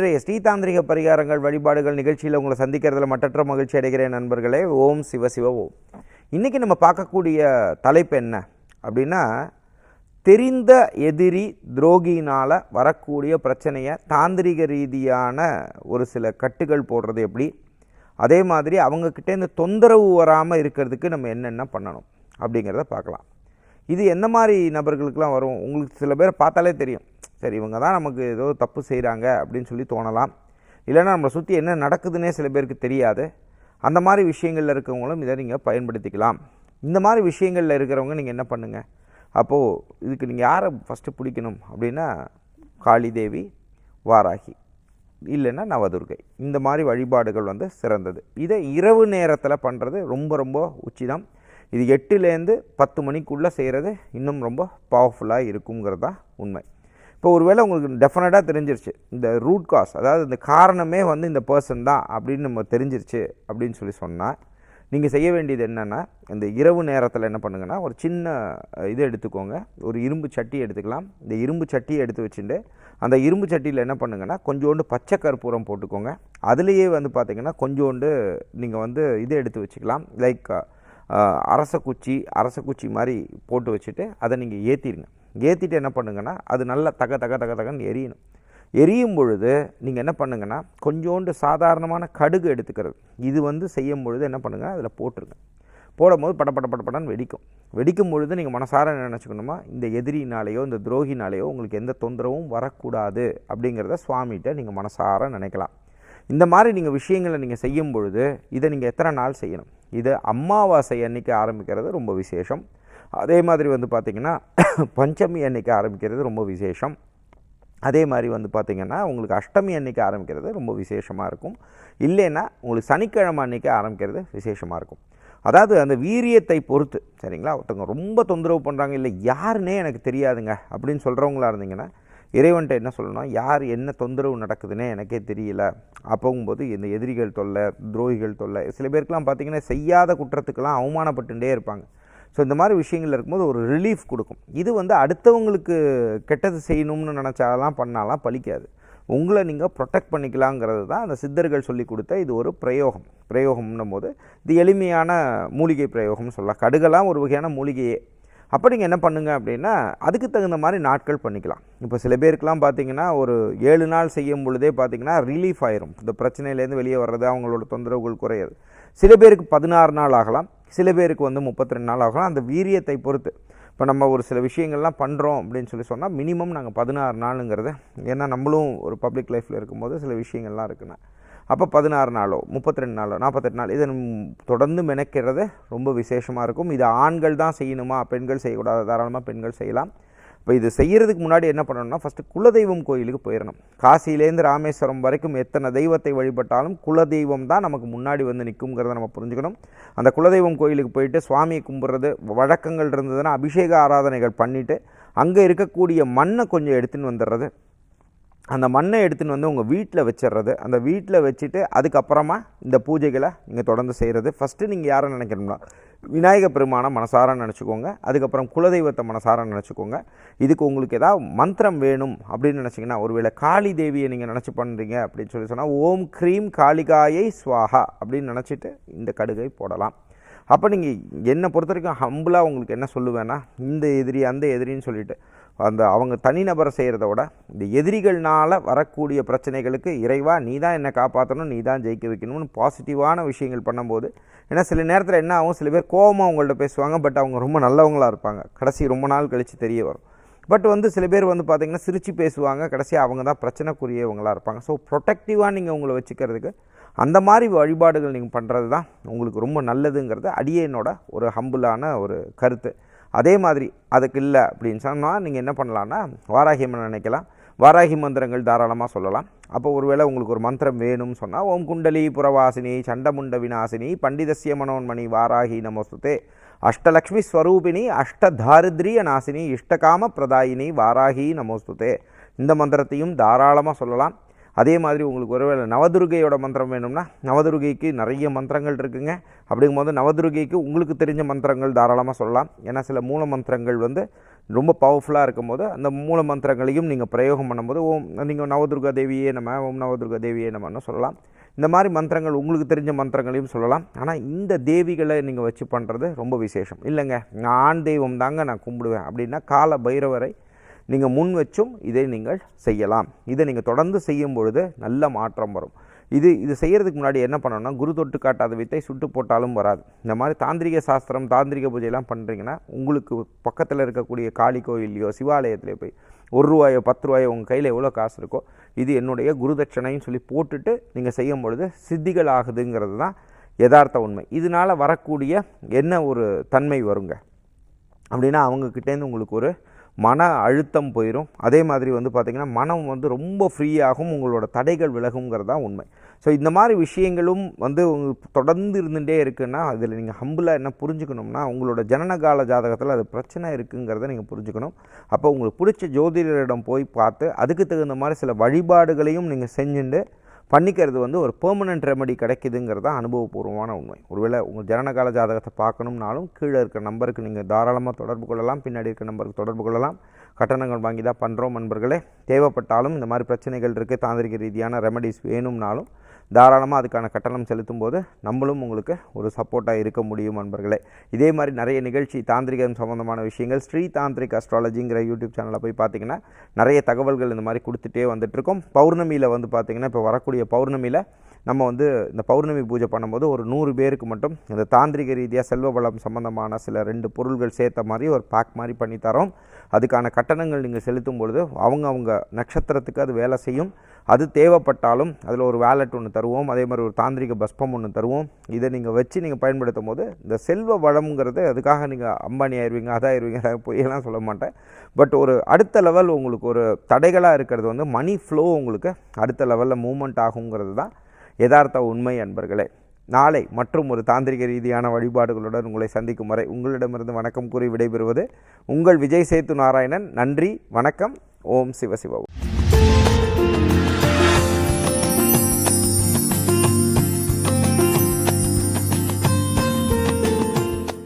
இன்றைய ஸ்ரீதாந்திரிக பரிகாரங்கள் வழிபாடுகள் நிகழ்ச்சியில் உங்களை சந்திக்கிறதுல மற்றற்ற மகிழ்ச்சி அடைகிறேன் நண்பர்களே. ஓம் சிவ சிவ ஓம் இன்றைக்கி நம்ம பார்க்கக்கூடிய தலைப்பு என்ன அப்படின்னா தெரிந்த எதிரி துரோகியினால் வரக்கூடிய பிரச்சனையை தாந்திரிக ரீதியான ஒரு சில கட்டுகள் போடுறது எப்படி? அதே மாதிரி அவங்கக்கிட்டேருந்து தொந்தரவு வராமல் இருக்கிறதுக்கு நம்ம என்னென்ன பண்ணணும் அப்படிங்கிறத பார்க்கலாம். இது எந்த மாதிரி நபர்களுக்கெல்லாம் வரும்? உங்களுக்கு சில பேர் பார்த்தாலே தெரியும். சரி இவங்க தான் நமக்கு ஏதோ தப்பு செய்கிறாங்க அப்படின்னு சொல்லி தோணலாம். இல்லைன்னா நம்மளை சுற்றி என்ன நடக்குதுன்னே சில பேருக்கு தெரியாது. அந்த மாதிரி விஷயங்களில் இருக்கிறவங்களும் இதை நீங்கள் பயன்படுத்திக்கலாம். இந்த மாதிரி விஷயங்களில் இருக்கிறவங்க நீங்கள் என்ன பண்ணுங்கள் அப்போது இதுக்கு நீங்கள் யாரை ஃபஸ்ட்டு பிடிக்கணும் அப்படின்னா காளிதேவி வாராகி இல்லைன்னா நவதுர்கை. இந்த மாதிரி வழிபாடுகள் வந்து சிறந்தது. இதை இரவு நேரத்தில் பண்ணுறது ரொம்ப ரொம்ப உச்சிதம். இது எட்டுலேருந்து பத்து மணிக்குள்ளே செய்கிறது இன்னும் ரொம்ப பவர்ஃபுல்லாக இருக்குங்கிறது தான் உண்மை. இப்போ ஒருவேளை உங்களுக்கு டெஃபினட்டாக தெரிஞ்சிருச்சு இந்த ரூட் காஸ் அதாவது இந்த காரணமே வந்து இந்த பர்சன் தான் அப்படின்னு நம்ம தெரிஞ்சிருச்சு அப்படின்னு சொல்லி சொன்னால் நீங்கள் செய்ய வேண்டியது என்னென்னா இந்த இரவு நேரத்தில் என்ன பண்ணுங்கன்னா ஒரு சின்ன இது எடுத்துக்கோங்க. ஒரு இரும்பு சட்டி எடுத்துக்கலாம். இந்த இரும்பு சட்டியை எடுத்து வச்சுட்டு அந்த இரும்பு சட்டியில் என்ன பண்ணுங்கன்னா கொஞ்சோண்டு பச்சை கற்பூரம் போட்டுக்கோங்க. அதுலேயே வந்து பார்த்திங்கன்னா கொஞ்சோண்டு நீங்கள் வந்து இது எடுத்து வச்சுக்கலாம். லைக் அரச குச்சி அரச குச்சி மாதிரி போட்டு வச்சுட்டு அதை நீங்கள் ஏற்றிடுங்க ஏற்றிட்டு என்ன பண்ணுங்கன்னா அது நல்லா தக தக தக தகன்னு எரியணும். எரியும் பொழுது நீங்கள் என்ன பண்ணுங்கன்னா கொஞ்சோண்டு சாதாரணமான கடுகு எடுத்துக்கிறது. இது வந்து செய்யும் பொழுது என்ன பண்ணுங்கள் அதில் போட்டுருங்க. போடும்போது பட பட பட படன்னு வெடிக்கும். வெடிக்கும் பொழுது நீங்கள் மனசார நினச்சிக்கணுமா இந்த எதிரினாலேயோ இந்த துரோகினாலேயோ உங்களுக்கு எந்த தொந்தரவும் வரக்கூடாது அப்படிங்கிறத சுவாமிகிட்ட நீங்கள் மனசார நினைக்கலாம். இந்த மாதிரி நீங்கள் விஷயங்களை நீங்கள் செய்யும் பொழுது இதை நீங்கள் எத்தனை நாள் செய்யணும்? இது அமாவாசை அன்னைக்கு ஆரம்பிக்கிறது ரொம்ப விசேஷம். அதே மாதிரி வந்து பார்த்திங்கன்னா பஞ்சமி அன்னைக்கு ஆரம்பிக்கிறது ரொம்ப விசேஷம். அதே மாதிரி வந்து பார்த்திங்கன்னா உங்களுக்கு அஷ்டமி அன்னைக்கு ஆரம்பிக்கிறது ரொம்ப விசேஷமாக இருக்கும். இல்லைன்னா உங்களுக்கு சனிக்கிழமை அன்னைக்கு ஆரம்பிக்கிறது விசேஷமாக இருக்கும். அதாவது அந்த வீரியத்தை பொறுத்து சரிங்களா? ஒருத்தவங்க ரொம்ப தொந்தரவு பண்ணுறாங்க இல்லை யாருன்னே எனக்கு தெரியாதுங்க அப்படின்னு சொல்கிறவங்களா இருந்தீங்கன்னா இறைவன்ட்ட என்ன சொல்லணும் யார் என்ன தொந்தரவு நடக்குதுன்னே எனக்கே தெரியல. அப்போங்கும்போது இந்த எதிரிகள் தொல்லை துரோகிகள் தொல்லை சில பேருக்குலாம் பார்த்தீங்கன்னா செய்யாத குற்றத்துக்கெல்லாம் அவமானப்பட்டுட்டே இருப்பாங்க. ஸோ இந்த மாதிரி விஷயங்கள் இருக்கும்போது ஒரு ரிலீஃப் கொடுக்கும். இது வந்து அடுத்தவங்களுக்கு கெட்டது செய்யணும்னு நினச்சாலாம் பண்ணாலாம் பலிக்காது உங்களை நீங்கள் ப்ரொடெக்ட் பண்ணிக்கலாங்கிறது தான் அந்த சித்தர்கள் சொல்லி கொடுத்த இது ஒரு பிரயோகம். பிரயோகம்னும் போது இது எளிமையான மூலிகை பிரயோகம்னு சொல்லலாம். கடுகெல்லாம் ஒரு வகையான மூலிகையே. அப்போ நீங்கள் என்ன பண்ணுங்க அப்படின்னா அதுக்கு தகுந்த மாதிரி நாட்கள் பண்ணிக்கலாம். இப்போ சில பேருக்கெலாம் பார்த்தீங்கன்னா ஒரு ஏழு நாள் செய்யும் பொழுதே பார்த்தீங்கன்னா ரிலீஃப் ஆயிரும். இந்த பிரச்சனையிலேருந்து வெளியே வர்றது அவங்களோட தொந்தரவுகள் குறையாது. சில பேருக்கு பதினாறு நாள் ஆகலாம். சில பேருக்கு வந்து முப்பத்தி ரெண்டு நாள் ஆகலாம் அந்த வீரியத்தை பொறுத்து. இப்போ நம்ம ஒரு சில விஷயங்கள்லாம் பண்ணுறோம் அப்படின்னு சொல்லி சொன்னால் மினிமம் நாங்கள் பதினாறு நாளுங்கிறது ஏன்னா நம்மளும் ஒரு பப்ளிக் லைஃப்பில் இருக்கும்போது சில விஷயங்கள்லாம் இருக்குண்ணா அப்போ பதினாறு நாளோ முப்பத்தி ரெண்டு நாளோ நாற்பத்தெட்டு நாள் இதை தொடர்ந்து மெனக்கிறது ரொம்ப விசேஷமாக இருக்கும். இது ஆண்கள் தான் செய்யணுமா? பெண்கள் செய்யக்கூடாது? தாராளமாக பெண்கள் செய்யலாம். இப்போ இது செய்கிறதுக்கு முன்னாடி என்ன பண்ணணும்னா ஃபஸ்ட்டு குலதெய்வம் கோயிலுக்கு போயிடணும் காசியிலேருந்து ராமேஸ்வரம் வரைக்கும் எத்தனை தெய்வத்தை வழிபட்டாலும் குலதெய்வம் தான் நமக்கு முன்னாடி வந்து நிற்குங்கிறத நம்ம புரிஞ்சுக்கணும். அந்த குலதெய்வம் கோயிலுக்கு போயிட்டு சுவாமியை கும்பிட்றது வழக்கங்கள் இருந்ததுன்னா அபிஷேக ஆராதனைகள் பண்ணிவிட்டு அங்கே இருக்கக்கூடிய மண்ணை கொஞ்சம் எடுத்துன்னு வந்துடுறது. அந்த மண்ணை எடுத்துன்னு வந்து உங்கள் வீட்டில் வச்சிடுறது அந்த வீட்டில் வச்சுட்டு அதுக்கப்புறமா இந்த பூஜைகளை நீங்கள் தொடர்ந்து செய்கிறது ஃபஸ்ட்டு நீங்கள் யாரை நினைக்கணும்னா விநாயக பெருமானை மனசார நினச்சிக்கோங்க. அதுக்கப்புறம் குலதெய்வத்தை மனசார நினச்சிக்கோங்க. இதுக்கு உங்களுக்கு ஏதாவது மந்திரம் வேணும் அப்படின்னு நினச்சிங்கன்னா ஒருவேளை காளி தேவியை நீங்கள் நினச்சி பண்ணுறீங்க அப்படின்னு சொல்லி சொன்னால் ஓம் க்ரீம் காளிகாயை ஸ்வாஹா அப்படின்னு நினச்சிட்டு இந்த கடுகை போடலாம். அப்போ நீங்கள் என்னை பொறுத்த வரைக்கும் ஹம்புலாக உங்களுக்கு என்ன சொல்லுவேன்னா இந்த எதிரி அந்த எதிரின்னு சொல்லிட்டு அந்த அவங்க தனிநபரை செய்கிறத விட இந்த எதிரிகள்னால வரக்கூடிய பிரச்சனைகளுக்கு இறைவா நீ தான் என்னை காப்பாற்றணும் நீ தான் ஜெயிக்க வைக்கணும்னு பாசிட்டிவான விஷயங்கள் பண்ணும்போது ஏன்னா சில நேரத்தில் என்ன ஆகும் சில பேர் கோவமாக அவங்கள்ட்ட பேசுவாங்க பட் அவங்க ரொம்ப நல்லவங்களாக இருப்பாங்க. கடைசி ரொம்ப நாள் கழித்து தெரிய வரும். பட் வந்து சில பேர் வந்து பார்த்திங்கன்னா சிரித்து பேசுவாங்க கடைசியாக அவங்க தான் பிரச்சனைக்குரியவங்களாக இருப்பாங்க. ஸோ ப்ரொடெக்டிவாக நீங்கள் உங்களை வச்சுக்கிறதுக்கு அந்த மாதிரி வழிபாடுகள் நீங்கள் பண்ணுறது தான் உங்களுக்கு ரொம்ப நல்லதுங்கிறது அடியேனோட ஒரு ஹம்புலான ஒரு கருத்து. அதே மாதிரி அதுக்கு இல்லை அப்படின்னு சொன்னால் நீங்கள் என்ன பண்ணலான்னா வாராகி நினைக்கலாம். வாராகி மந்திரங்கள் தாராளமாக சொல்லலாம். அப்போ ஒருவேளை உங்களுக்கு ஒரு மந்திரம் வேணும்னு சொன்னால் ஓம் குண்டலி புறவாசினி சண்டமுண்ட விநாசினி பண்டிதஸ்ய மனோன்மணி வாராகி நமஸ்துதே. அஷ்டலக்ஷ்மி ஸ்வரூபிணி அஷ்டதாரித்ரிய நாசினி இஷ்டகாம பிரதாயினி வாராகி நமோஸ்துதே. இந்த மந்திரத்தையும் தாராளமாக சொல்லலாம். அதே மாதிரி உங்களுக்கு ஒருவேளை நவதுர்கையோட மந்திரம் வேணும்னா நவதுர்கைக்கு நிறைய மந்திரங்கள் இருக்குங்க. அப்படிங்கும்போது நவதுர்கைக்கு உங்களுக்கு தெரிஞ்ச மந்திரங்கள் தாராளமாக சொல்லலாம். ஏன்னா சில மூல மந்திரங்கள் வந்து ரொம்ப பவர்ஃபுல்லாக இருக்கும்போது அந்த மூல மந்திரங்களையும் நீங்கள் பிரயோகம் பண்ணும்போது ஓம் நீங்கள் நவதுர்கா தேவியே நம்ம ஓம் நவதுர்கா தேவியே நம்மன்னு சொல்லலாம். இந்த மாதிரி மந்திரங்கள் உங்களுக்கு தெரிஞ்ச மந்திரங்களையும் சொல்லலாம். ஆனால் இந்த தேவிகளை நீங்கள் வச்சு பண்ணுறது ரொம்ப விசேஷம். இல்லைங்க நான் ஆண் தெய்வம் தாங்க நான் கும்பிடுவேன். அப்படின்னா கால பைரவரை நீங்கள் முன் வச்சும் இதை நீங்கள் செய்யலாம். இதை நீங்கள் தொடர்ந்து செய்யும் பொழுது நல்ல மாற்றம் வரும். இது இது செய்கிறதுக்கு முன்னாடி என்ன பண்ணணும்னா குரு தொட்டு காட்டாத வித்தை சுட்டு போட்டாலும் வராது. இந்த மாதிரி தாந்திரிக சாஸ்திரம் தாந்திரிக பூஜையெல்லாம் பண்ணுறீங்கன்னா உங்களுக்கு பக்கத்தில் இருக்கக்கூடிய காளி கோயிலையோ சிவாலயத்திலே போய் ஒரு ரூபாயோ பத்து ரூபாயோ உங்கள் கையில் எவ்வளோ காசு இருக்கோ இது என்னுடைய குருதட்சணைன்னு சொல்லி போட்டுட்டு நீங்கள் செய்யும் பொழுது சித்திகள் ஆகுதுங்கிறது தான் யதார்த்த உண்மை. இதனால் வரக்கூடிய என்ன ஒரு தன்மை வருங்க? அப்படின்னா அவங்கக்கிட்டேருந்து உங்களுக்கு ஒரு மன அழுத்தம் போயிடும் அதே மாதிரி வந்து பார்த்திங்கன்னா மனம் வந்து ரொம்ப ஃப்ரீயாகும் உங்களோட தடைகள் விலகுங்கிறது தான் உண்மை. ஸோ இந்த மாதிரி விஷயங்களும் வந்து தொடர்ந்து இருந்துகிட்டே இருக்குன்னா அதில் நீங்கள் ஹம்பிளாக என்ன புரிஞ்சுக்கணும்னா உங்களோட ஜனனகால ஜாதகத்தில் அது பிரச்சனை இருக்குங்கிறத நீங்கள் புரிஞ்சுக்கணும். அப்போ உங்களுக்கு பிடிச்ச ஜோதிடரிடம் போய் பார்த்து அதுக்கு தகுந்த மாதிரி சில வழிபாடுகளையும் நீங்கள் செஞ்சுட்டு பண்ணிக்கிறது வந்து ஒரு பெர்மனன்ட் ரெமெடி கிடைக்குதுங்கிறது தான் அனுபவபூர்வமான உண்மை. ஒருவேளை உங்கள் ஜனனகால ஜாதகத்தை பார்க்கணும்னாலும் கீழே இருக்க நம்பருக்கு நீங்கள் தாராளமாக தொடர்பு கொள்ளலாம் பின்னாடி இருக்க நம்பருக்கு தொடர்பு கொள்ளலாம். கட்டணங்கள் வாங்கி தான் பண்ணுறோம் நண்பர்களே. தேவைப்பட்டாலும் இந்த மாதிரி பிரச்சனைகள் இருக்குது தாந்திரிக ரீதியான ரெமெடிஸ் வேணும்னாலும் தாராளமாக அதுக்கான கட்டணம் செலுத்தும் போது நம்மளும் உங்களுக்கு ஒரு சப்போர்ட்டாக இருக்க முடியும் நண்பர்களே. இதே மாதிரி நிறைய நிகழ்ச்சி தாந்திரிகம் சம்மந்தமான விஷயங்கள் ஸ்ரீ தாந்திரிக் அஸ்ட்ராலஜிங்கிற யூடியூப் சேனலில் போய் பார்த்தீங்கன்னா நிறைய தகவல்கள் இந்த மாதிரி கொடுத்துட்டே வந்துட்டுருக்கோம். பௌர்ணமியில் வந்து பார்த்திங்கன்னா இப்போ வரக்கூடிய பௌர்ணமியில் நம்ம வந்து இந்த பௌர்ணமி பூஜை பண்ணும்போது ஒரு நூறு பேருக்கு மட்டும் இந்த தாந்திரிக ரீதியாக செல்வ வளம் சம்மந்தமான சில ரெண்டு பொருள்கள் சேர்த்த மாதிரி ஒரு பேக் மாதிரி பண்ணி தரோம் அதுக்கான கட்டணங்கள் நீங்கள் செலுத்தும் பொழுது அவங்க அவங்க நட்சத்திரத்துக்கு அது வேலை செய்யும். அது தேவைப்பட்டாலும் அதில் ஒரு வேலட் ஒன்று தருவோம். அதே மாதிரி ஒரு தாந்திரிக பஸ்பம் ஒன்று தருவோம். இதை நீங்கள் வச்சு நீங்கள் பயன்படுத்தும் போது இந்த செல்வ வளம்ங்கிறது அதுக்காக நீங்கள் அம்பானி ஆயிடுவீங்க அதாயிருவீங்க பொய்யெல்லாம் சொல்ல மாட்டேன். பட் ஒரு அடுத்த லெவல் உங்களுக்கு ஒரு தடைகளாக இருக்கிறது வந்து மணி ஃப்ளோ உங்களுக்கு அடுத்த லெவலில் மூமெண்ட் ஆகுங்கிறது தான் யதார்த்த உண்மை அன்பர்களே. நாளை மற்றும் ஒரு தாந்திரிக ரீதியான வழிபாடுகளுடன் உங்களை சந்திக்கும் வரை உங்களிடமிருந்து வணக்கம் கூறி விடைபெறுவது உங்கள் விஜய் சேத்து நாராயணன். நன்றி வணக்கம். ஓம் சிவசிவம்